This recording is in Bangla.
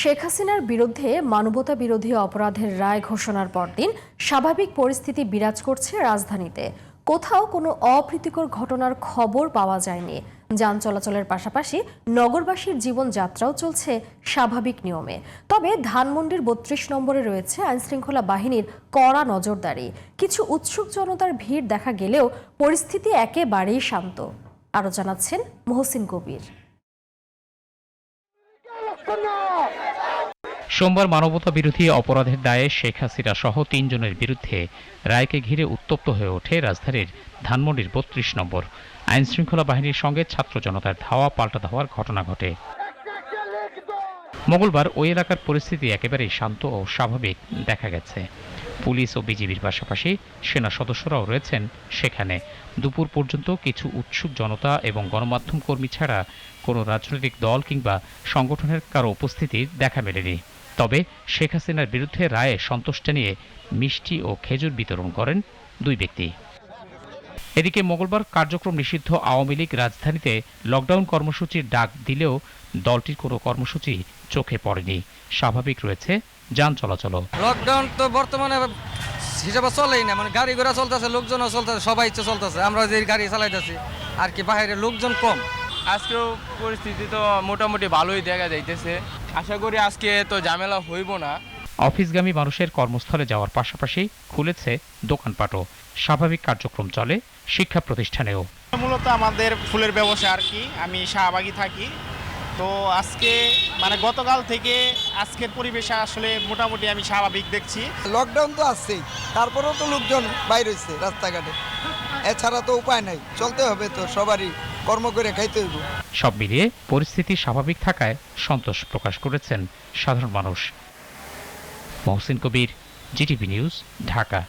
শেখ হাসিনার বিরুদ্ধে মানবতা বিরোধী অপরাধের রায় ঘোষণার পরদিন স্বাভাবিক পরিস্থিতি বিরাজ করছে রাজধানীতে। কোথাও কোনো অপ্রীতিকর ঘটনার খবর পাওয়া যায়নি। যান চলাচলের পাশাপাশি নগরবাসীর জীবনযাত্রাও চলছে স্বাভাবিক নিয়মে। তবে ধানমন্ডির বত্রিশ নম্বরে রয়েছে আইনশৃঙ্খলা বাহিনীর কড়া নজরদারি। কিছু উৎসুক জনতার ভিড় দেখা গেলেও পরিস্থিতি একেবারেই শান্ত। আরও জানাচ্ছেন মহসিন কবির। সোমবার মানবতা বিরোধী অপরাধের দায়ে শেখ হাসিনা সহ তিনজনের বিরুদ্ধে রায়কে ঘিরে উত্তপ্ত হয়ে ওঠে রাজধানীর ধানমন্ডির বত্রিশ নম্বর। আইন শৃঙ্খলা বাহিনীর সঙ্গে ছাত্র জনতার ধাওয়া পাল্টা ধাওয়ার ঘটনা ঘটে। মঙ্গলবার ওই এলাকার পরিস্থিতি একেবারেই শান্ত ও স্বাভাবিক দেখা গেছে। পুলিশ ও বিজিবির পাশাপাশি সেনা সদস্যরাও রয়েছেন সেখানে। দুপুর পর্যন্ত কিছু উৎসুক জনতা এবং গণমাধ্যম কর্মী ছাড়া কোনো রাজনৈতিক দল কিংবা সংগঠনের কারও উপস্থিতি দেখা মেলেনি। তবে শেখ হাসিনার বিরুদ্ধে রায়ে সন্তুষ্ট নিয়ে মিষ্টি ও খেজুর বিতরণ করেন দুই ব্যক্তি। এদিকে মঙ্গলবার কার্যক্রম নিষিদ্ধ আওয়ামী লীগ রাজধানীতে লকডাউন কর্মসূচির ডাক দিলেও দলটির কোনো কর্মসূচি চোখে পড়েনি। স্বাভাবিক রয়েছে যান চলাচল লকডাউন তো বর্তমানে হিসাবে চলেই না মানে গাড়ি ঘোড়া চলতেছে লোকজনও চলতেছে সবাই ইচ্ছে চলতেছে আমরা যে গাড়ি চালাইতেছি আর কি বাইরে লোকজন কম। আজকেও পরিস্থিতি তো মোটামুটি ভালোই দেখা যাইতেছে। আশা করি আজকে তো ঝামেলা হইব না। অফিসগামী মানুষের কর্মস্থলে যাওয়ার পাশাপাশি খুলেছে দোকানপাটও। স্বাভাবিক কার্যক্রম চলে শিক্ষা প্রতিষ্ঠানেও। মূলত আমাদের ফুলের ব্যবসা আর কি আমি শাহবাগি থাকি। তো আজকে মানে গতকাল থেকে আজকের পরিবেশে আসলে মোটামুটি আমি স্বাভাবিক দেখছি। লকডাউন তো আসছেই তারপরেও তো লোকজন বাইর হয়েছে রাস্তাঘাটে। এছাড়া তো উপায় নাই চলতে হবে তো সবারই। কর্ম করে খাইতে হইব। সব মিলিয়ে পরিস্থিতি স্বাভাবিক থাকায় সন্তোষ প্রকাশ করেছেন সাধারণ মানুষ। Mohsin Kabir, GTV news, Dhaka.